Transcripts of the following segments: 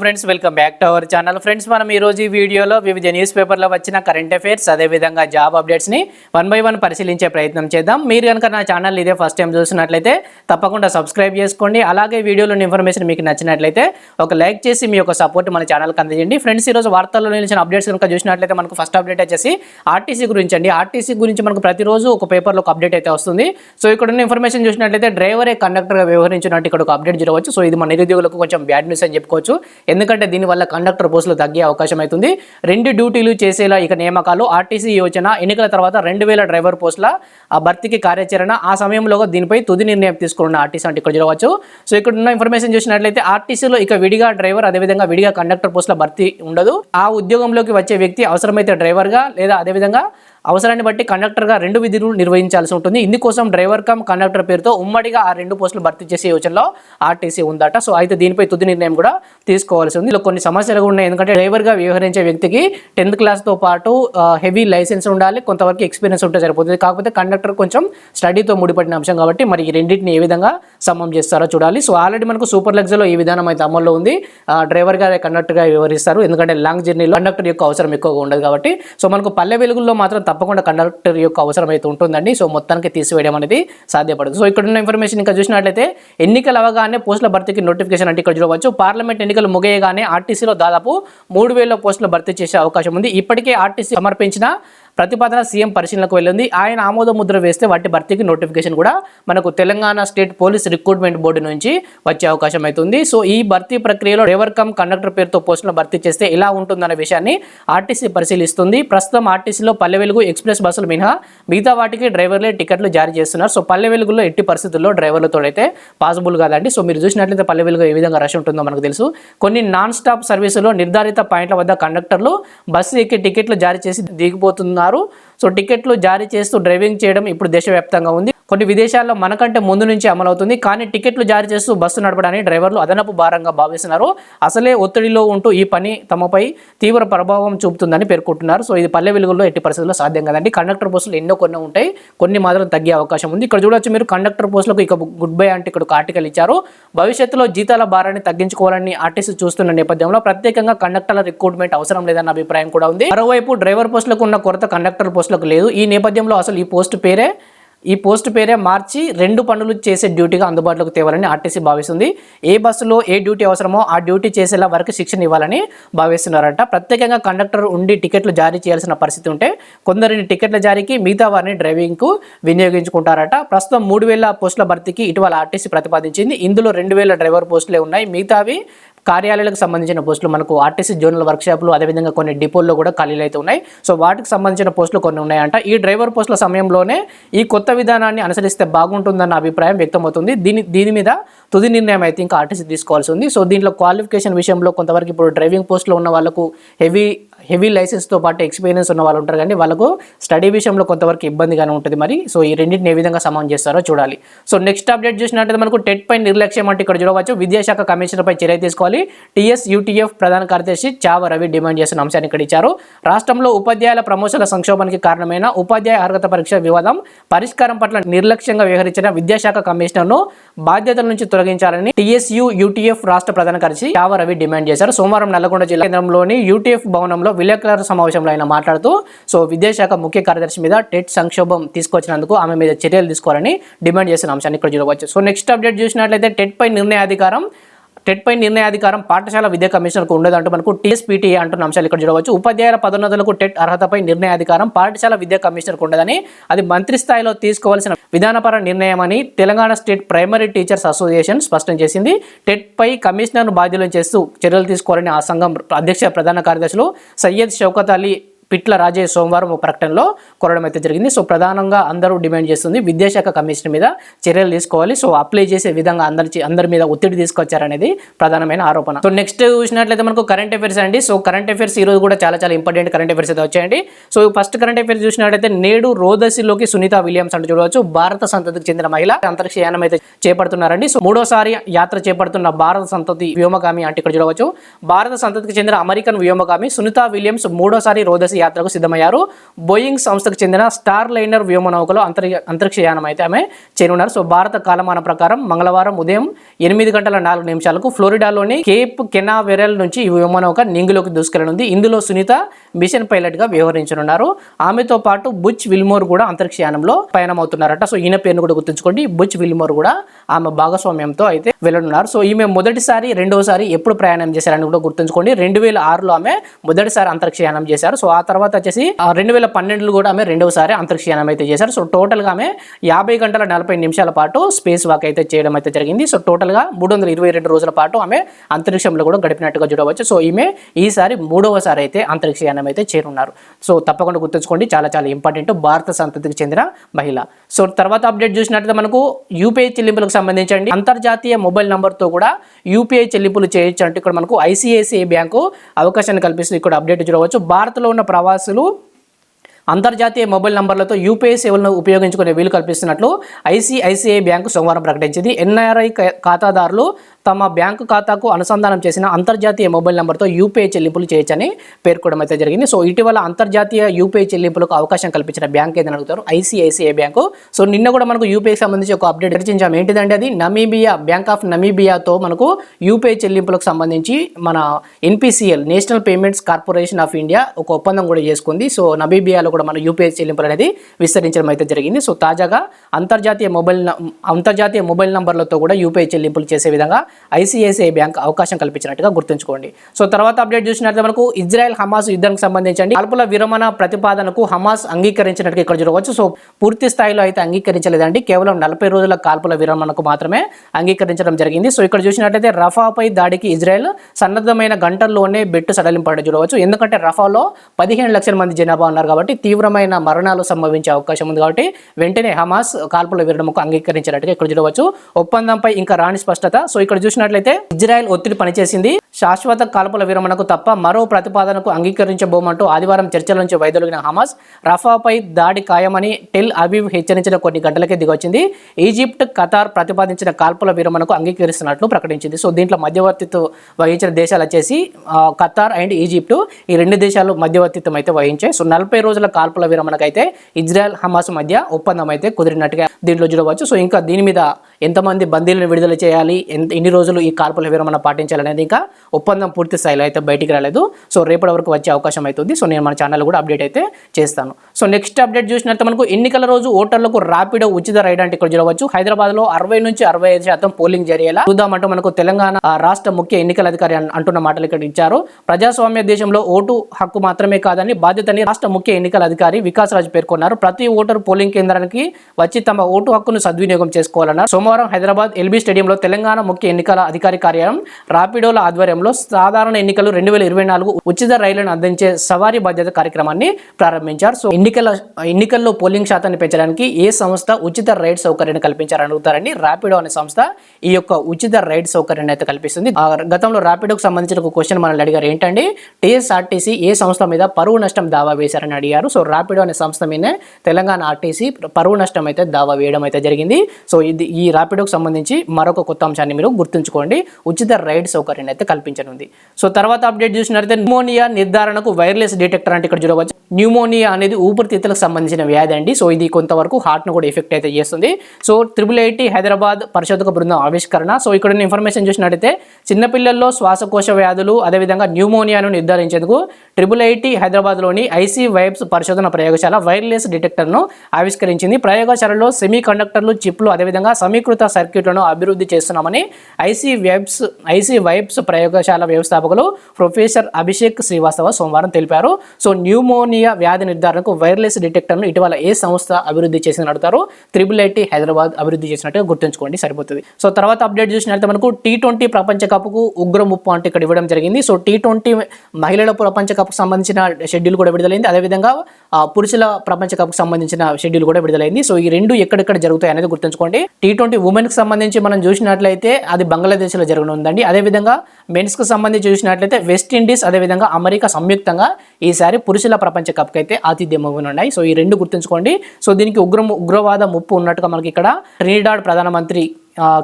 Friends welcome back to our channel friends మనం ఈ రోజు ఈ వీడియోలో వివిధ న్యూస్ పేపర్లో వచ్చిన కరెంట్ అఫైర్స్ అదేవిధంగా జాబ్ అప్డేట్స్ని వన్ బై వన్ పరిశీలించే ప్రయత్నం చేద్దాం. మీరు కనుక నా ఛానల్ ఇదే ఫస్ట్ టైం చూసినట్లయితే తప్పకుండా సబ్స్క్రైబ్ చేసుకోండి. అలాగే వీడియోలోని ఇన్ఫర్మేషన్ మీకు నచ్చినట్లయితే ఒక లైక్ చేసి మీ యొక్క సపోర్ట్ మన ఛానల్కి అందజేయండి. ఫ్రెండ్స్ ఈరోజు వార్తల్లో నిలిచిన అప్డేట్స్ కనుక చూసినట్లయితే మనకు ఫస్ట్ అప్డేట్ వచ్చేసి ఆర్టీసీ గురించి అండి. ఆర్టీసీ గురించి మనకు ప్రతిరోజు ఒక పేపర్లో ఒక అప్డేట్ అయితే వస్తుంది. సో ఇక్కడ ఉన్న ఇన్ఫర్మేషన్ చూసినట్లయితే డ్రైవరే కండక్టర్గా వ్యవహరించినట్టు ఇక్కడ ఒక అప్డేట్ చూడవచ్చు సో ఇది మన నిరుద్యోగులకు కొంచెం బ్యాడ్ న్యూస్ అని చెప్పుకోవచ్చు. ఎందుకంటే దీనివల్ల కండక్టర్ పోస్టులు తగ్గే అవకాశం అవుతుంది. రెండు డ్యూటీలు చేసేలా ఇక నియామకాలు ఆర్టీసీ యోజన ఎన్నికల తర్వాత రెండు వేల డ్రైవర్ పోస్టుల ఆ భర్తీకి కార్యాచరణ ఆ సమయంలో దీనిపై తుది నిర్ణయం తీసుకున్న ఆర్టీసీ అంటే ఇక్కడ చూడవచ్చు. సో ఇక్కడ ఉన్న ఇన్ఫర్మేషన్ చూసినట్లయితే ఆర్టీసీలో ఇక విడిగా డ్రైవర్ అదేవిధంగా విడిగా కండక్టర్ పోస్టుల భర్తీ ఉండదు. ఆ ఉద్యోగంలోకి వచ్చే వ్యక్తి అవసరమైతే డ్రైవర్గా లేదా అదేవిధంగా అవసరాన్ని బట్టి కండక్టర్గా రెండు విధులు నిర్వహించాల్సి ఉంటుంది. ఇందుకోసం డ్రైవర్ కమ్ కండక్టర్ పేరుతో ఉమ్మడిగా ఆ రెండు పోస్టులు భర్తీ చేసే యోచనలో ఆర్టీసీ ఉందట. సో అయితే దీనిపై తుది నిర్ణయం కూడా తీసుకోవాల్సి ఉంది. ఇలా కొన్ని సమస్యలు కూడా ఉన్నాయి. ఎందుకంటే డ్రైవర్గా వ్యవహరించే వ్యక్తికి టెన్త్ క్లాస్తో పాటు హెవీ లైసెన్స్ ఉండాలి. కొంతవరకు ఎక్స్పీరియన్స్ ఉంటే సరిపోతుంది. కాకపోతే కండక్టర్ కొంచెం స్టడీతో ముడిపడిన అంశం కాబట్టి మరి ఈ రెండింటిని ఏ విధంగా సమం చేస్తారో చూడాలి. సో ఆల్రెడీ మనకు సూపర్ లగ్జర్లో ఈ విధానం అయితే అమల్లో ఉంది. డ్రైవర్గా కండక్టర్గా వ్యవహరిస్తారు. ఎందుకంటే లాంగ్ జర్నీలో కండక్టర్ యొక్క అవసరం ఎక్కువగా ఉండదు కాబట్టి. సో మనకు పల్లె వెలుగుల్లో మాత్రం తప్పకుండా కండక్టర్ యొక్క అవసరం అయితే ఉంటుందండి. సో మొత్తానికి తీసివేయడం అనేది సాధ్యపడదు. సో ఇక్కడ ఉన్న ఇన్ఫర్మేషన్ ఇంకా చూసినట్లయితే ఎన్నికలు అవగానే పోస్టుల భర్తీకి నోటిఫికేషన్ అంటే ఇక్కడ చూడవచ్చు. పార్లమెంట్ ఎన్నికలు ముగియగానే ఆర్టీసీలో దాదాపు మూడు వేల పోస్టులు భర్తీ చేసే అవకాశం ఉంది. ఇప్పటికే ఆర్టీసీ సమర్పించిన ప్రతిపాదన సీఎం పరిశీలనకు వెళ్ళింది. ఆయన ఆమోద ముద్ర వేస్తే వాటి భర్తీకి నోటిఫికేషన్ కూడా మనకు Telangana state police recruitment board నుంచి వచ్చే అవకాశం అవుతుంది. సో ఈ భర్తీ ప్రక్రియలో డ్రైవర్ కమ్ కండక్టర్ పేరుతో పోస్టులను భర్తీ చేస్తే ఎలా ఉంటుందన్న విషయాన్ని ఆర్టీసీ పరిశీలిస్తుంది. ప్రస్తుతం ఆర్టీసీలో పల్లె వెలుగు ఎక్స్ప్రెస్ బస్సులు మినహా మిగతా వాటికి డ్రైవర్లే టికెట్లు జారీ చేస్తున్నారు. సో పల్లె వెలుగులో ఎట్టి పరిస్థితుల్లో డ్రైవర్లతో అయితే పాసిబుల్ కాదండి. సో మీరు చూసినట్లయితే పల్లె వెలుగు ఏ విధంగా రష్ ఉంటుందో మనకు తెలుసు. కొన్ని నాన్ స్టాప్ సర్వీసులో నిర్ధారిత పాయింట్ల వద్ద కండక్టర్లు బస్సు ఎక్కి టికెట్లు జారీ చేసి దిగిపోతున్నారు సో టికెట్లు జారీ చేస్తూ డ్రైవింగ్ చేయడం ఇప్పుడు దేశవ్యాప్తంగా ఉంది. కొన్ని విదేశాల్లో మనకంటే ముందు నుంచి అమలవుతుంది. కానీ టికెట్లు జారీ చేస్తూ బస్సు నడపడానికి డ్రైవర్లు అదనపు భారంగా భావిస్తున్నారు. అసలే ఒత్తిడిలో ఉంటూ ఈ పని తమపై తీవ్ర ప్రభావం చూపుతుందని పేర్కొంటున్నారు. సో ఇది పల్లె వెలుగుల్లో ఎట్టి పరిస్థితుల్లో సాధ్యం కదండి. కండక్టర్ పోస్టులు ఎన్నో కొన్ని ఉంటాయి. కొన్ని మాత్రం తగ్గే అవకాశం ఉంది. ఇక్కడ చూడొచ్చు మీరు కండక్టర్ పోస్టులకు ఇక గుడ్ బై అంటే ఇక్కడ ఆర్టికల్ ఇచ్చారు. భవిష్యత్తులో జీతాల భారాన్ని తగ్గించుకోవాలని ఆర్టీసీ చూస్తున్న నేపథ్యంలో ప్రత్యేకంగా కండక్టర్ల రిక్రూట్మెంట్ అవసరం లేదన్న అభిప్రాయం కూడా ఉంది. మరోవైపు డ్రైవర్ పోస్టులకు ఉన్న కొరత కండక్టర్ పోస్టులకు లేదు. ఈ నేపథ్యంలో అసలు ఈ పోస్ట్ పేరే ఈ పోస్ట్ పేరే మార్చి రెండు పనులు చేసే డ్యూటీగా అందుబాటులోకి తేవాలని ఆర్టీసీ భావిస్తుంది. ఏ బస్సులో ఏ డ్యూటీ అవసరమో ఆ డ్యూటీ చేసేలా వరకు శిక్షణ ఇవ్వాలని భావిస్తున్నారట. ప్రత్యేకంగా కండక్టర్ ఉండి టికెట్లు జారీ చేయాల్సిన పరిస్థితి ఉంటే కొందరిని టికెట్ల జారీకి మిగతా వారిని డ్రైవింగ్కు వినియోగించుకుంటారట. ప్రస్తుతం మూడు వేల పోస్టుల భర్తీకి ఇటీవల ఆర్టీసీ ప్రతిపాదించింది. ఇందులో రెండు వేల డ్రైవర్ పోస్టులే ఉన్నాయి. మిగతావి కార్యాలయాలకు సంబంధించిన పోస్టులు మనకు ఆర్టీసీ జోనల్ వర్క్షాప్లు అదేవిధంగా కొన్ని డిపోల్లో కూడా ఖాళీలు అయితే ఉన్నాయి. సో వాటికి సంబంధించిన పోస్టులు కొన్ని ఉన్నాయంట. ఈ డ్రైవర్ పోస్టుల సమయంలోనే ఈ కొత్త విధానాన్ని అనుసరిస్తే బాగుంటుందన్న అభిప్రాయం వ్యక్తమవుతుంది. దీని దీని మీద తుది నిర్ణయం అయితే ఇంకా ఆర్టీసీ తీసుకోవాల్సి ఉంది. సో దీంట్లో క్వాలిఫికేషన్ విషయంలో కొంతవరకు ఇప్పుడు డ్రైవింగ్ పోస్టులో ఉన్న వాళ్ళకు హెవీ హెవీ లైసెన్స్తో పాటు ఎక్స్పీరియన్స్ ఉన్న వాళ్ళు ఉంటారు కానీ వాళ్ళకు స్టడీ విషయంలో కొంతవరకు ఇబ్బందిగానే ఉంటుంది మరి. సో ఈ రెండింటిని ఏ విధంగా సమానం చేస్తారో చూడాలి. సో నెక్స్ట్ అప్డేట్ చూసినట్టు మనకు టెట్ పై నిర్లక్ష్యం అంటే ఇక్కడ చూడవచ్చు. విద్యాశాఖ కమిషనర్పై చర్య తీసుకోవాలి. టీఎస్ యూటీఎఫ్ ప్రధాన కార్యదర్శి చావ రవి డిమాండ్ చేసిన అంశాన్ని ఇక్కడ ఇచ్చారు. రాష్ట్రంలో ఉపాధ్యాయుల ప్రమోషన్ల సంక్షోభానికి కారణమైన ఉపాధ్యాయ అర్హత పరీక్ష వివాదం పరిష్కారం పట్ల నిర్లక్ష్యంగా వ్యవహరించిన విద్యాశాఖ కమిషనర్ను బాధ్యతల నుంచి తొలగించాలని టీఎస్యు యూటీఎఫ్ రాష్ట్ర ప్రధాన కార్యదర్శి యావ రవి డిమాండ్ చేశారు. సోమవారం నల్లగొండ జిల్లా కేంద్రంలోని యూటీఎఫ్ భవనంలో విలేకరుల సమావేశంలో ఆయన మాట్లాడుతూ సో విద్యాశాఖ ముఖ్య కార్యదర్శి మీద టెట్ సంక్షోభం తీసుకొచ్చినందుకు ఆమె మీద చర్యలు తీసుకోవాలని డిమాండ్ చేసిన అంశాన్ని ఇక్కడ చూడవచ్చు. సో నెక్స్ట్ అప్డేట్ చూసినట్లయితే టెట్ పై నిర్ణయాధికారం టెట్ పై నిర్ణయాధికారం పాఠశాల విద్యా కమిషనర్కు ఉండదంటూ మనకు టీఎస్పీటీ అంటున్న అంశాలు ఇక్కడ చూడవచ్చు. ఉపాధ్యాయుల పదోన్నతులకు టెట్ అర్హతపై నిర్ణయాధికారం పాఠశాల విద్యా కమిషనర్కు ఉండదని అది మంత్రి స్థాయిలో తీసుకోవాల్సిన విధానపర నిర్ణయం అని Telangana state primary teachers association స్పష్టం చేసింది. టెట్ పై కమిషనర్ను బాధ్యులను చేస్తూ చర్యలు తీసుకోవాలని ఆ సంఘం అధ్యక్ష ప్రధాన కార్యదర్శులు సయ్యద్ షౌకత్ అలీ పిట్ల రాజేష్ సోమవారం ఒక ప్రకటనలో కోరడం అయితే జరిగింది. సో ప్రధానంగా అందరూ డిమాండ్ చేస్తుంది విద్యాశాఖ కమిషన్ మీద చర్యలు తీసుకోవాలి. సో అప్లై చేసే విధంగా అందరి అందరి మీద ఒత్తిడి తీసుకొచ్చారనేది ప్రధానమైన ఆరోపణ. సో నెక్స్ట్ చూసినట్లయితే మనకు కరెంట్ అఫైర్స్ అండి. సో కరెంట్ అఫైర్స్ ఈ రోజు కూడా చాలా చాలా ఇంపార్టెంట్ కరెంట్ అఫైర్స్ అయితే వచ్చాయండి. సో ఫస్ట్ కరెంట్ అఫైర్స్ చూసినట్లయితే నేడు రోదసిలోకి సునీత విలియమ్స్ అంటే చూడవచ్చు. భారత సంతతికి చెందిన మహిళ అంతరిక్ష యానం అయితే చేపడుతున్నారండి. సో మూడోసారి యాత్ర చేపడుతున్న భారత సంతతి వ్యోమగామి అంటే ఇక్కడ చూడవచ్చు. భారత సంతతికి చెందిన అమెరికన్ వ్యోమగామి సునీత విలియమ్స్ మూడోసారి రోదసి యాత్రకు సిద్ధమయ్యారు. బోయింగ్ సంస్థకు చెందిన స్టార్ లైనర్ వ్యోమనౌకలో అంతరి అంతరిక్ష యానం అయితే ఆమె చేరున్నారు. సో భారత కాలమాన ప్రకారం మంగళవారం ఉదయం ఎనిమిది గంటల నాలుగు నిమిషాలకు ఫ్లోరిడాలోని కేప్ కెనావెరల్ నుంచి ఈ వ్యోమనౌక నింగిలోకి దూసుకెళ్ళనుంది. ఇందులో సునీత మిషన్ పైలట్గా వ్యవహరించనున్నారు. ఆమెతో పాటు బుచ్ విల్మోర్ కూడా అంతరిక్ష యానంలో పయనమవుతున్నారట. సో ఈయన పేరును కూడా గుర్తుంచుకోండి. బుచ్ విల్మోర్ కూడా ఆమె భాగస్వామ్యంతో అయితే వెళ్ళనున్నారు సో ఈమె మొదటిసారి రెండోసారి ఎప్పుడు ప్రయాణం చేశారని కూడా గుర్తుంచుకోండి. రెండు వేల ఆరులో ఆమె మొదటిసారి అంతరిక్ష యానం చేశారు. సో ఆ తర్వాత వచ్చేసి రెండు వేల పన్నెండులో కూడా ఆమె రెండవసారి అంతరిక్షయానం అయితే చేశారు. సో టోటల్గా ఆమె యాభై గంటల నలభై నిమిషాల పాటు స్పేస్ వాక్ అయితే చేయడం అయితే జరిగింది. సో టోటల్గా మూడు వందల ఇరవై రెండు రోజుల పాటు ఆమె అంతరిక్షంలో కూడా గడిపినట్టుగా చూడవచ్చు. సో ఈమె ఈసారి మూడవసారి అయితే అంతరిక్షయానం అయితే చేరున్నారు. సో తప్పకుండా గుర్తుంచుకోండి చాలా చాలా ఇంపార్టెంట్ భారత సంతతికి చెందిన మహిళ. సో తర్వాత అప్డేట్ చూసినట్లయితే మనకు యూపీఐ చెల్లింపులకు సంబంధించండి. అంతర్జాతీయ మొబైల్ నెంబర్తో కూడా యూపీఐ చెల్లింపులు చేయొచ్చు అంటే ఇక్కడ మనకు ఐసిఐసిఐ బ్యాంకు అవకాశాన్ని కల్పిస్తుంది. ఇక్కడ అప్డేట్ చూడవచ్చు. భారత్లో ఉన్న ప్రవాసులు అంతర్జాతీయ మొబైల్ నంబర్లతో యూపీఐ సేవలను ఉపయోగించుకునే వీలు కల్పిస్తున్నట్లు ఐసిఐసిఐ బ్యాంకు సోమవారం ప్రకటించింది. ఎన్ఆర్ఐ ఖాతాదారులు తమ బ్యాంకు ఖాతాకు అనుసంధానం చేసిన అంతర్జాతీయ మొబైల్ నెంబర్తో యూపీఐ చెల్లింపులు చేయొచ్చని పేర్కొనడం అయితే జరిగింది. సో ఇటీవల అంతర్జాతీయ యూపీఐ చెల్లింపులకు అవకాశం కల్పించిన బ్యాంక్ ఏదని అడుగుతారు? ICICI bank. సో నిన్న కూడా మనకు యూపీఐకి సంబంధించి ఒక అప్డేట్ చర్చించాం ఏంటిదంటే అది? నమీబియా బ్యాంక్ ఆఫ్ నమీబియాతో మనకు యూపీఐ చెల్లింపులకు సంబంధించి మన NPCL national payments corporation of India ఒక ఒప్పందం కూడా చేసుకుంది. సో నమీబియాలో కూడా మన యూపీఐ చెల్లింపులు అనేది విస్తరించడం అయితే జరిగింది. సో తాజాగా అంతర్జాతీయ మొబైల్ న- అంతర్జాతీయ మొబైల్ నంబర్లతో కూడా యూపీఐ చెల్లింపులు చేసే విధంగా ఐసిఐసిఐ బ్యాంక్ అవకాశం కల్పించినట్టుగా గుర్తుంచుకోండి. సో తర్వాత అప్డేట్ చూసినట్లయితే మనకు ఇజ్రాయెల్ హమాస్ యుద్ధానికి సంబంధించి కాల్పుల విరమణ ప్రతిపాదనకు హమాస్ అంగీకరించినట్టుగా ఇక్కడ చూడవచ్చు. సో పూర్తి స్థాయిలో అయితే అంగీకరించలేదండి. కేవలం నలభై రోజుల కాల్పుల విరమణకు మాత్రమే అంగీకరించడం జరిగింది. సో ఇక్కడ చూసినట్లయితే రఫాపై దాడికి ఇజ్రాయెల్ సన్నద్ధమైన గంటల్లోనే బెట్టు సడలింపడం చూడవచ్చు. ఎందుకంటే రఫాలో పదిహేను లక్షల మంది జనాభా ఉన్నారు కాబట్టి తీవ్రమైన మరణాలు సంభవించే అవకాశం ఉంది కాబట్టి వెంటనే హమాస్ కాల్పుల విరమణకు అంగీకరించినట్టుగా ఇక్కడ చూడవచ్చు. ఒప్పందంపై ఇంకా రాని స్పష్టత. సో ఇక్కడ చూసినట్లయితే ఇజ్రాయెల్ ఒత్తిడి పనిచేసింది. శాశ్వత కాల్పుల విరమణకు తప్ప మరో ప్రతిపాదనకు అంగీకరించబోమంటూ ఆదివారం చర్చల నుంచి వైదొలిగిన హమాస్ రఫాపై దాడి ఖాయమని టెల్ అబీవ్ హెచ్చరించిన కొన్ని గంటలకే దిగొచ్చింది. ఈజిప్ట్ ఖతార్ ప్రతిపాదించిన కాల్పుల విరమణకు అంగీకరిస్తున్నట్లు ప్రకటించింది. సో దీంట్లో మధ్యవర్తిత్వం వహించిన దేశాలు వచ్చేసి ఖతార్ అండ్ ఈజిప్ట్ ఈ రెండు దేశాలు మధ్యవర్తిత్వం అయితే వహించాయి. సో నలభై రోజుల కాల్పుల విరమణకైతే ఇజ్రాయెల్ హమాస్ మధ్య ఒప్పందం అయితే కుదిరినట్టుగా దీంట్లో చూడవచ్చు. సో ఇంకా దీని మీద ఎంతమంది బందీలను విడుదల చేయాలి? ఎంత ఎన్ని రోజులు ఈ కార్పుల విరమణ పాటించాలనేది ఇంకా ఒప్పందం పూర్తి స్థాయిలో అయితే బయటికి రాలేదు. సో రేపటి వరకు వచ్చే అవకాశం అవుతుంది. సో నేను మన ఛానల్ కూడా అప్డేట్ అయితే చేస్తాను. సో నెక్స్ట్ అప్డేట్ చూసినట్టు మనకు ఎన్నికల రోజు ఓటర్లకు ర్యాపిడో ఉచిత రైడ్ అంటే ఇక్కడ చూడవచ్చు. హైదరాబాద్లో అరవై నుంచి అరవై ఐదు శాతం పోలింగ్ జరిగేలా చూద్దామంటూ మనకు తెలంగాణ రాష్ట్ర ముఖ్య ఎన్నికల అధికారి అంటున్న మాటలు ఇక్కడ ఇచ్చారు. ప్రజాస్వామ్య దేశంలో ఓటు హక్కు మాత్రమే కాదని బాధ్యతని రాష్ట్ర ముఖ్య ఎన్నికల అధికారి వికాస్ రాజు పేర్కొన్నారు. ప్రతి ఓటరు పోలింగ్ కేంద్రానికి వచ్చి తమ ఓటు హక్కును సద్వినియోగం చేసుకోవాలన్నారు. సోమవారం హైదరాబాద్ ఎల్బీ స్టేడియంలో తెలంగాణ ముఖ్య ఎన్నికల అధికారి కార్యాలయం రాపిడోల ఆధ్వర్యంలో సాధారణ ఎన్నికలు రెండు వేల ఇరవై నాలుగు ఉచిత రైళ్ళను అందించే సవారీ బాధ్యత కార్యక్రమాన్ని ప్రారంభించారు. సో ఎన్నికల ఎన్నికల్లో పోలింగ్ శాతాన్ని పెంచడానికి ఏ సంస్థ ఉచిత రైడ్ సౌకర్యాన్ని కల్పించారని అడుగుతారని రాపిడో అనే సంస్థ ఈ యొక్క ఉచిత రైడ్ సౌకర్యాన్ని అయితే కల్పిస్తుంది. గతంలో రాపిడోకు సంబంధించిన ఒక క్వశ్చన్ మనల్ని అడిగారు. ఏంటంటే టీఎస్ఆర్టీసీ ఏ సంస్థ మీద పరువు నష్టం దావా వేశారని అడిగారు. సో రాపిడో అనే సంస్థ మీదనే తెలంగాణ ఆర్టీసీ పరువు నష్టం అయితే దావా వేయడం అయితే జరిగింది. సో ఇది ఈ రాపిడోకి సంబంధించి మరొక కొత్త అంశాన్ని మీరు గుర్తుంచుకోండి. ఉచిత రైడ్ సౌకర్యం అయితే కల్పించనుంది. సో తర్వాత అప్డేట్ చూసినట్లయితే న్యూమోనియా నిర్ధారణకు వైర్లెస్ డిటెక్టర్ అంటే ఇక్కడ చూడవచ్చు. న్యూమోనియా అనేది ఊపిరితిత్తులకు సంబంధించిన వ్యాధి అండి. సో ఇది కొంతవరకు హార్ట్ను కూడా ఎఫెక్ట్ అయితే చేస్తుంది. సో త్రిబుల్ ఐటీ హైదరాబాద్ పరిశోధక బృందం ఆవిష్కరణ. సో ఇక్కడ ఉన్న ఇన్ఫర్మేషన్ చూసినట్టయితే చిన్నపిల్లల్లో శ్వాసకోశ వ్యాధులు అదేవిధంగా న్యూమోనియాను నిర్ధారించేందుకు ట్రిపుల్ ఐటీ హైదరాబాద్లోని ఐసీ వైబ్స్ పరిశోధన ప్రయోగశాల వైర్లెస్ డిటెక్టర్ను ఆవిష్కరించింది. ప్రయోగశాలలో సెమీ కండక్టర్లు చిప్లు అదేవిధంగా సమీకృత సర్క్యూట్లను అభివృద్ధి చేస్తున్నామని ఐసీ వెబ్స్ ఐసీ వైబ్స్ ప్రయోగశాల వ్యవస్థాపకులు ప్రొఫెసర్ అభిషేక్ శ్రీవాస్తవ సోమవారం తెలిపారు. సో న్యూమోనియా వ్యాధి నిర్ధారణకు వైర్లెస్ డిటెక్టర్ను ఇటీవల ఏ సంస్థ అభివృద్ధి చేసిన అడుగుతారు? త్రిబుల్ ఐటీ హైదరాబాద్ అభివృద్ధి చేసినట్టుగా గుర్తుంచుకోండి సరిపోతుంది. సో తర్వాత అప్డేట్ చూసినట్లయితే మనకు టీ ట్వంటీ ప్రపంచ కప్కు ఉగ్ర ముప్పు అంటే ఇక్కడ ఇవ్వడం జరిగింది. సో టీ ట్వంటీ మహిళల ప్రపంచ కప్కు సంబంధించిన షెడ్యూల్ కూడా విడుదలైంది. అదేవిధంగా పురుషుల ప్రపంచ కప్కు సంబంధించిన షెడ్యూల్ కూడా విడుదలైంది. సో ఈ రెండు ఎక్కడెక్కడ జరుగుతాయి అనేది గుర్తుంచుకోండి. టీ ట్వంటీ ఉమెన్కి సంబంధించి మనం చూసినట్లయితే అది బంగ్లాదేశ్లో జరగనుందండి. అదేవిధంగా మెన్స్కి సంబంధించి చూసినట్లయితే వెస్టిండీస్ అదేవిధంగా అమెరికా సంయుక్తంగా ఈసారి పురుషుల ప్రపంచ కప్కి అయితే ఆతిథ్యం ఇవ్వనున్నాయి. సో ఈ రెండు గుర్తుంచుకోండి. సో దీనికి ఉగ్ర ఉగ్రవాద ముప్పు ఉన్నట్టుగా మనకి ఇక్కడ ట్రినిడాడ్ ప్రధానమంత్రి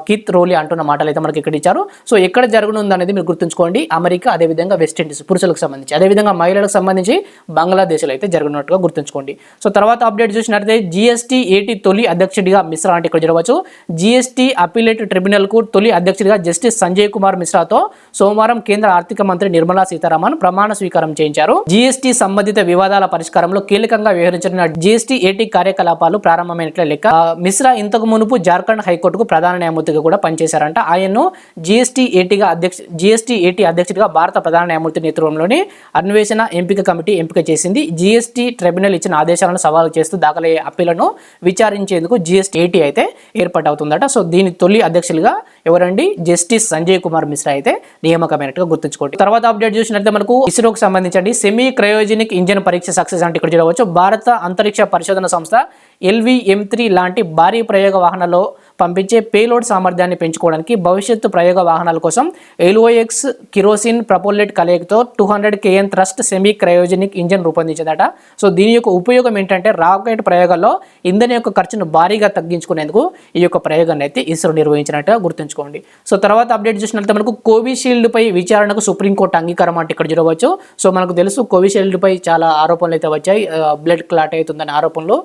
కిత్ రోలి అంటున్న మాటలు అయితే మనకి ఇక్కడ ఇచ్చారు. సో ఎక్కడ జరగనుంది అనేది మీరు గుర్తుంచుకోండి. అమెరికా అదేవిధంగా వెస్టిండీస్ పురుషులకు సంబంధించి అదేవిధంగా మహిళలకు సంబంధించి బంగ్లాదేశ్లో అయితే జరగనున్నట్టుగా గుర్తుంచుకోండి. సో తర్వాత అప్డేట్ చూసినట్లయితే జిఎస్టీ ఏటీ తొలి అధ్యక్షుడిగా మిశ్రా అంటే ఇక్కడ జరగవచ్చు. జిఎస్టీ అపీలేట్ ట్రిబ్యునల్కు తొలి అధ్యక్షుడిగా జస్టిస్ సంజయ్ కుమార్ మిశ్రాతో సోమవారం కేంద్ర ఆర్థిక మంత్రి నిర్మలా సీతారామన్ ప్రమాణ స్వీకారం చేయించారు. జిఎస్టీ సంబంధిత వివాదాల పరిష్కారంలో కీలకంగా వ్యవహరించిన జిఎస్టీ ఏటీ కార్యకలాపాలు ప్రారంభమైనట్లే లెక్క. మిశ్రా ఇంతకు మునుపు జార్ఖండ్ హైకోర్టుకు ప్రధాన న్యాయమూర్తిగా కూడా పనిచేశారంట. ఆయన్ను జిఎస్టీ ఏటీగా అధ్యక్ష జిఎస్టీ ఏటీ అధ్యక్షుడిగా భారత ప్రధాన న్యాయమూర్తి నేతృత్వంలోని అన్వేషణ ఎంపిక కమిటీ ఎంపిక చేసింది. జిఎస్టీ ట్రిబ్యునల్ ఇచ్చిన ఆదేశాలను సవాలు చేస్తూ దాఖలయ్యే అప్పీలను విచారించేందుకు జిఎస్టీ ఏటీ అయితే ఏర్పాటు అవుతుందట సో దీని తొలి అధ్యక్షులుగా ఎవరండి? జస్టిస్ సంజయ్ కుమార్ మిశ్రా అయితే నియామకమైనట్టుగా గుర్తుంచుకోండి. తర్వాత అప్డేట్ చూసినట్లయితే మనకు ఇస్రోకి సంబంధించండి. సెమీ క్రయోజెనిక్ ఇంజన్ పరీక్ష సక్సెస్ అంటే ఇక్కడ చూడవచ్చు. భారత అంతరిక్ష పరిశోధన సంస్థ ఎల్విఎం త్రీ లాంటి భారీ ప్రయోగ వాహనాల్లో పంపించే పేలోడ్ సామర్థ్యాన్ని పెంచుకోవడానికి భవిష్యత్తు ప్రయోగ వాహనాల కోసం ఎల్ఓఎక్స్ కిరోసిన్ ప్రపోలెట్ కలయికతో two hundred KN thrust semi cryogenic engine రూపొందించిందట. So దీని యొక్క ఉపయోగం ఏంటంటే రాకెట్ ప్రయోగాల్లో ఇంధన యొక్క ఖర్చును భారీగా తగ్గించుకునేందుకు ఈ యొక్క ప్రయోగాన్ని అయితే ఇస్రో నిర్వహించినట్టుగా గుర్తుంచుకోండి సో తర్వాత అప్డేట్ చూసినట్లయితే మనకు కోవిషీల్డ్ పై విచారణకు సుప్రీంకోర్టు అంగీకారం అంటే ఇక్కడ చూడవచ్చు. సో మనకు తెలుసు కోవిషీల్డ్ పై చాలా ఆరోపణలు అయితే వచ్చాయి. బ్లడ్ క్లాట్ అవుతుందనే ఆరోపణలు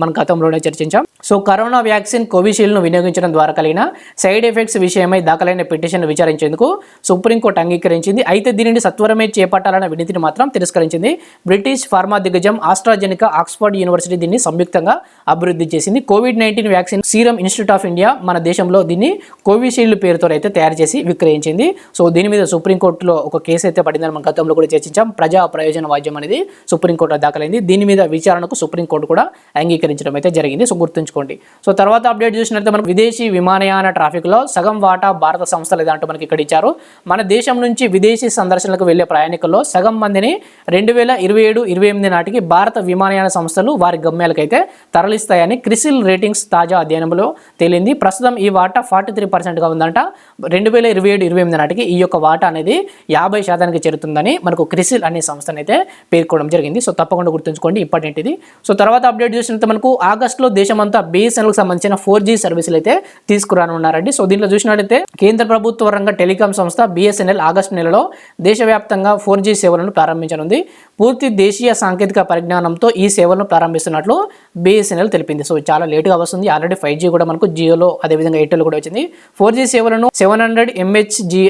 మన గతంలోనే చర్చించాం. సో కరోనా వ్యాక్సిన్ కోవిషీల్డ్ను వినియోగించడం ద్వారా కలిగిన సైడ్ ఎఫెక్ట్స్ విషయమై దాఖలైన పిటిషన్ విచారించేందుకు సుప్రీంకోర్టు అంగీకరించింది. అయితే దీనిని సత్వరమే చేపట్టాలన్న వినతిని మాత్రం తిరస్కరించింది. బ్రిటిష్ ఫార్మా దిగ్గజం ఆస్ట్రాజెనికా ఆక్స్ఫర్డ్ యూనివర్సిటీ దీన్ని సంయుక్తంగా అభివృద్ధి చేసింది. COVID nineteen vaccine serum institute of India మన దేశంలో దీన్ని కోవిడ్ కోవిషీల్డ్ పేరుతో అయితే తయారు చేసి విక్రయించింది. సో దీని మీద సుప్రీంకోర్టులో ఒక కేసు అయితే పడిందని మనం గతంలో కూడా చర్చించాం. ప్రజా ప్రయోజన వాద్యం అనేది సుప్రీంకోర్టులో దాఖలైంది. దీని మీద విచారణకు సుప్రీంకోర్టు కూడా అంగీకరించడం అయితే జరిగింది. సో గుర్తుంచుకోండి. సో తర్వాత అప్డేట్ చూసినట్లయితే మనకు విదేశీ విమానయాన ట్రాఫిక్లో సగం వాటా భారత సంస్థలు ఏదంటూ మనకి ఇక్కడ ఇచ్చారు. మన దేశం నుంచి విదేశీ సందర్శనలకు వెళ్ళే ప్రయాణికుల్లో సగం మందిని రెండు వేల ఇరవై ఏడు ఇరవై ఎనిమిది నాటికి భారత విమానయాన సంస్థలు వారి గమ్యాలకైతే తరలిస్తాయని క్రిసిల్ రేటింగ్స్ తాజా అధ్యయనంలో తేలింది. ప్రస్తుతం ఈ వాటా ఫార్టీ త్రీ పర్సెంట్గా ఉందంట. రెండు వేల ఇరవై ఏడు ఇరవై ఎనిమిది నాటికి ఈ యొక్క వాటా అనేది యాభై శాతానికి చేరుతుందని మనకు క్రిసిల్ అనే సంస్థను అయితే పేర్కోవడం జరిగింది. సో తప్పకుండా గుర్తుంచుకోండి ఇంపార్టెంట్ ఇది సో తర్వాత అప్డేట్ చూసినంత మనకు ఆగస్టులో దేశమంతా బిఎస్ఎన్ఎల్కి సంబంధించిన ఫోర్ జీ సర్వీసులు అయితే తీసుకురానున్నారండి. సో దీంట్లో చూసినట్లయితే కేంద్ర ప్రభుత్వ రంగ టెలికాం సంస్థ బిఎస్ఎన్ఎల్ ఆగస్టు నెలలో దేశవ్యాప్తంగా ఫోర్ జీ సేవలను ప్రారంభించనుంది. పూర్తి దేశీయ సాంకేతిక పరిజ్ఞానంతో ఈ సేవలను ప్రారంభిస్తున్నట్లు బిఎస్ఎన్ఎల్ తెలిపింది. సో చాలా లేటుగా వస్తుంది. ఆల్రెడీ ఫైవ్ జీ కూడా మనకు జియోలో అదేవిధంగా ఎయిర్టెల్ కూడా వచ్చింది. ఫోర్ జీ సేవలను seven hundred MH G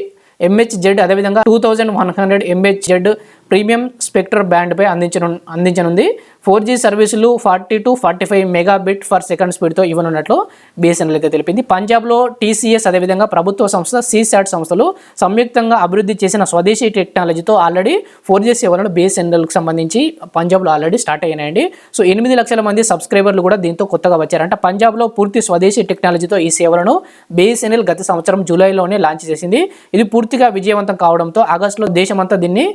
MH Z అదేవిధంగా two thousand one hundred MH Z premium spectrum బ్యాండ్పై అందించను అందించనుంది. ఫోర్ జీ సర్వీసులు forty to forty five mega bit per second స్పీడ్తో ఇవ్వనున్నట్లు బీఎస్ఎన్ఎల్ అయితే తెలిపింది. పంజాబ్లో టీసీఎస్ అదేవిధంగా ప్రభుత్వ సంస్థ సీసాట్ సంస్థలు సంయుక్తంగా అభివృద్ధి చేసిన స్వదేశీ టెక్నాలజీతో ఆల్రెడీ ఫోర్ జీ సేవలను బీఎస్ఎన్ఎల్కి సంబంధించి పంజాబ్లో ఆల్రెడీ స్టార్ట్ అయినాయండి సో ఎనిమిది లక్షల మంది సబ్స్క్రైబర్లు కూడా దీంతో కొత్తగా వచ్చారంట. పంజాబ్లో పూర్తి స్వదేశీ టెక్నాలజీతో ఈ సేవలను బీఎస్ఎన్ఎల్ గత సంవత్సరం జూలైలోనే లాంచ్ చేసింది. ఇది పూర్తిగా విజయవంతం కావడంతో ఆగస్టులో దేశమంతా దీన్ని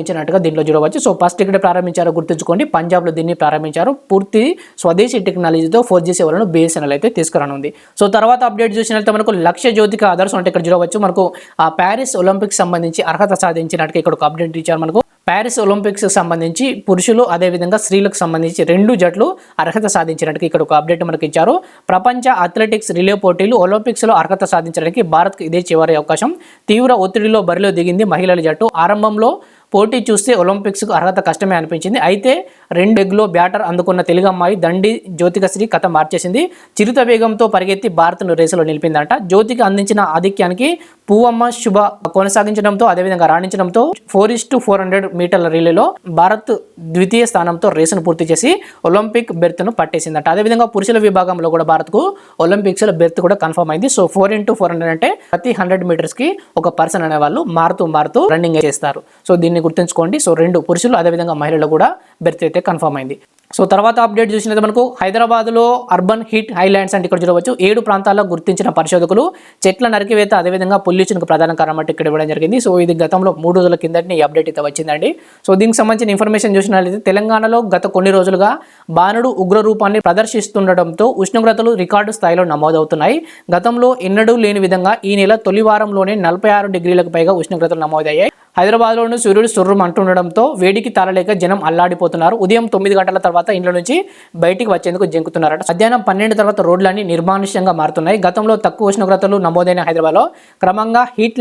ప్రారంభించినట్టుగా దీంట్లో చూడవచ్చు. సో ఫస్ట్ ఇక్కడ ప్రారంభించారో గుర్తుంచుకోండి. పంజాబ్లో దీన్ని ప్రారంభించారు. పూర్తి స్వదేశీ టెక్నాలజీతో ఫోర్ జీ సేవలను బిఎస్ఎన్ఎల్ అయితే తీసుకురానుంది. సో తర్వాత అప్డేట్ చూసినట్లయితే మనకు లక్ష్య జ్యోతిక ఆదర్శం అంటే ఇక్కడ చూడవచ్చు. మనకు ఆ ప్యారిస్ ఒలింపిక్స్ సంబంధించి అర్హత సాధించినట్టుగా ఇక్కడ ఒక అప్డేట్ ఇచ్చారు మనకు. ప్యారిస్ ఒలింపిక్స్ సంబంధించి పురుషులు అదేవిధంగా స్త్రీలకు సంబంధించి రెండు జట్లు అర్హత సాధించడానికి ఇక్కడ ఒక అప్డేట్ మనకి ఇచ్చారు. ప్రపంచ అథ్లెటిక్స్ రిలే పోటీలు ఒలింపిక్స్లో అర్హత సాధించడానికి భారత్కు ఇదే చివరి అవకాశం. తీవ్ర ఒత్తిడిలో బరిలో దిగింది మహిళల జట్టు. ఆరంభంలో పోటీ చూస్తే ఒలింపిక్స్కు అర్హత కష్టమే అనిపించింది. అయితే రెండు ఎగ్లో బ్యాటర్ అందుకున్న తెలుగు అమ్మాయి దండి జ్యోతికశ్రీ కథ మార్చేసింది. చిరుత వేగంతో పరిగెత్తి భారత్ను రేసులో నిలిపిందంట. జ్యోతికి అందించిన ఆధిక్యానికి పువ్వమ్మ శుభ కొనసాగించడంతో అదేవిధంగా రాణించడంతో four is to four hundred మీటర్ల రిలేలో భారత్ ద్వితీయ స్థానంతో రేసును పూర్తి చేసి ఒలింపిక్ బెర్త్ను పట్టేసిందట. అదేవిధంగా పురుషుల విభాగంలో కూడా భారత్కు ఒలింపిక్స్లో బెర్త్ కూడా కన్ఫర్మ్ అయింది. So four into four hundred అంటే ప్రతి హండ్రెడ్ మీటర్స్కి ఒక పర్సన్ అనే వాళ్ళు మారుతూ మారుతూ రన్నింగ్ చేస్తారు. సో దీన్ని గుర్తుంచుకోండి. సో రెండు పురుషులు అదేవిధంగా మహిళలు కూడా బెర్త్ అయితే కన్ఫర్మ్ అయింది. సో తర్వాత అప్డేట్ చూసినది మనకు హైదరాబాద్లో అర్బన్ హీట్ హైలాండ్స్ అంటే ఇక్కడ చూడవచ్చు. ఏడు ప్రాంతాల్లో గుర్తించిన పరిశోధకులు చెట్ల నరికివేత అదేవిధంగా పొల్యూషన్కు ప్రధాన కారణం అంటే ఇక్కడ ఇవ్వడం జరిగింది. సో ఇది గతంలో మూడు రోజుల కిందటి ఈ అప్డేట్ అయితే వచ్చిందండి. సో దీనికి సంబంధించిన ఇన్ఫర్మేషన్ చూసినట్లయితే తెలంగాణలో గత కొన్ని రోజులుగా బాణుడు ఉగ్ర రూపాన్ని ప్రదర్శిస్తుండటంతో ఉష్ణోగ్రతలు రికార్డు స్థాయిలో నమోదవుతున్నాయి. గతంలో ఎన్నడూ లేని విధంగా ఈ నెల తొలి వారంలోనే నలభై ఆరు డిగ్రీలకు పైగా ఉష్ణోగ్రతలు నమోదయ్యాయి. హైదరాబాద్లోని సూర్యుడు సుర్రం అంటుండడంతో వేడికి తాళలేక జనం అల్లాడిపోతున్నారు. ఉదయం తొమ్మిది గంటల తర్వాత ఇంట్లో నుంచి బయటికి వచ్చేందుకు జంకుతున్నారట. మధ్యాహ్నం పన్నెండు తర్వాత రోడ్లన్నీ నిర్మానుష్యంగా మారుతున్నాయి. గతంలో తక్కువ ఉష్ణోగ్రతలు నమోదైన హైదరాబాద్లో క్రమంగా హీట్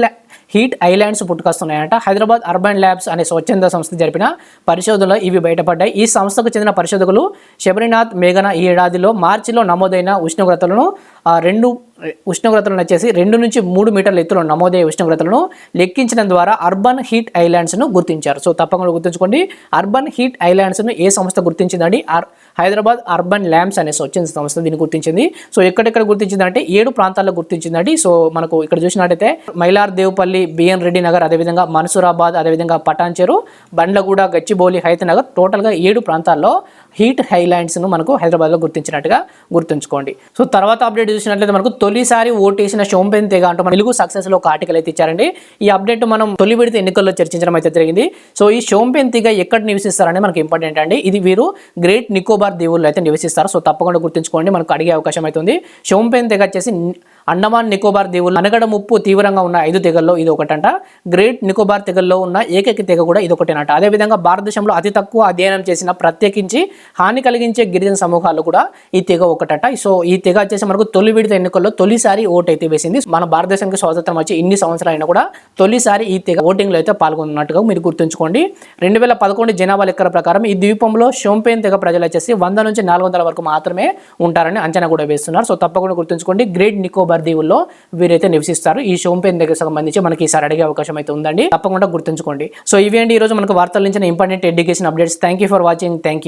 హీట్ ఐలాండ్స్ పుట్టుకొస్తున్నాయంట. హైదరాబాద్ అర్బన్ ల్యాబ్స్ అనే స్వచ్ఛంద సంస్థ జరిపిన పరిశోధనలో ఇవి బయటపడ్డాయి. ఈ సంస్థకు చెందిన పరిశోధకులు శబరినాథ్ మేఘన ఈ ఏడాదిలో మార్చిలో నమోదైన ఉష్ణోగ్రతలను రెండు ఉష్ణోగ్రతలను వచ్చేసి రెండు నుంచి మూడు మీటర్ల ఎత్తులో నమోదయ్యే ఉష్ణోగ్రతలను లెక్కించడం ద్వారా అర్బన్ హీట్ ఐలాండ్స్ను గుర్తించారు. సో తప్పకుండా గుర్తుంచుకోండి. అర్బన్ హీట్ ఐలాండ్స్ను ఏ సంస్థ గుర్తించిందండి ఆర్ హైదరాబాద్ అర్బన్ ల్యాంప్స్ అనే వచ్చింది సంస్థ దీన్ని గుర్తించింది. సో ఎక్కడెక్కడ గుర్తించిందంటే ఏడు ప్రాంతాల్లో గుర్తించిందండి. సో మనకు ఇక్కడ చూసినట్టయితే మైలార్ దేవపల్లి బిఎన్ రెడ్డి నగర్ అదేవిధంగా మన్సూరాబాద్ అదేవిధంగా పటాన్చెరు బండ్లగూడ గచ్చిబౌలి హైతనగర్ టోటల్గా ఏడు ప్రాంతాల్లో హీట్ హైలాండ్స్ను మనకు హైదరాబాద్లో గుర్తించినట్టుగా గుర్తుంచుకోండి. సో తర్వాత అప్డేట్ చూసినట్లయితే మనకు తొలిసారి ఓటేసిన షోంపెన్ తెగ అంటూ మన తెలుగు సక్సెస్లో ఒక ఆర్టికల్ అయితే ఇచ్చారండి. ఈ అప్డేట్ మనం తొలి విడత ఎన్నికల్లో చర్చించడం అయితే జరిగింది. సో ఈ షోంపెన్ తెగ ఎక్కడ నివసిస్తారని మనకి ఇంపార్టెంట్ అండి. ఇది వీరు గ్రేట్ నికోబార్ దీవుల్లో అయితే నివసిస్తారు. సో తప్పకుండా గుర్తుంచుకోండి మనకు అడిగే అవకాశం అవుతుంది షోంపేన్ తెగ వచ్చేసి అండమాన్ నికోబార్ దీవులు అనగడ ముప్పు తీవ్రంగా ఉన్న ఐదు తెగల్లో ఇది ఒకటంట. గ్రేట్ నికోబార్ తెగల్లో ఉన్న ఏకైక తెగ కూడా ఇది ఒకటేనట. అదేవిధంగా భారతదేశంలో అతి తక్కువ అధ్యయనం చేసిన ప్రత్యేకించి హాని కలిగించే గిరిజన సమూహాలు కూడా ఈ తెగ ఒకటట. సో ఈ తెగ వచ్చేసి మనకు తొలి విడత ఎన్నికల్లో తొలిసారి ఓటు అయితే వేసింది. మన భారతదేశానికి స్వాతంత్రం వచ్చి ఇన్ని సంవత్సరాలు అయినా కూడా తొలిసారి ఈ తెగ ఓటింగ్లో అయితే పాల్గొన్నట్టుగా మీరు గుర్తుంచుకోండి. రెండు వేల పదకొండు జనాభా లెక్కల ప్రకారం ఈ ద్వీపంలో షోంపేన్ తెగ ప్రజలు వచ్చేసి వంద నుంచి నాలుగు వందల వరకు మాత్రమే ఉంటారని అంచనా కూడా వేస్తున్నారు. సో తప్పకుండా గుర్తుంచుకోండి గ్రేట్ నికోబార్ దీవుల్లో వీరైతే నివసిస్తారు. ఈ షోంపేన్ దగ్గర సంబంధించి మనకి ఈసారి అడిగే అవకాశం అయితే ఉందండి. తప్పకుండా గుర్తుంచుకోండి. సో ఇవేంటి ఈరోజు రోజు మనకు వార్తల నుంచి important education updates. Thank you for watching. Thank you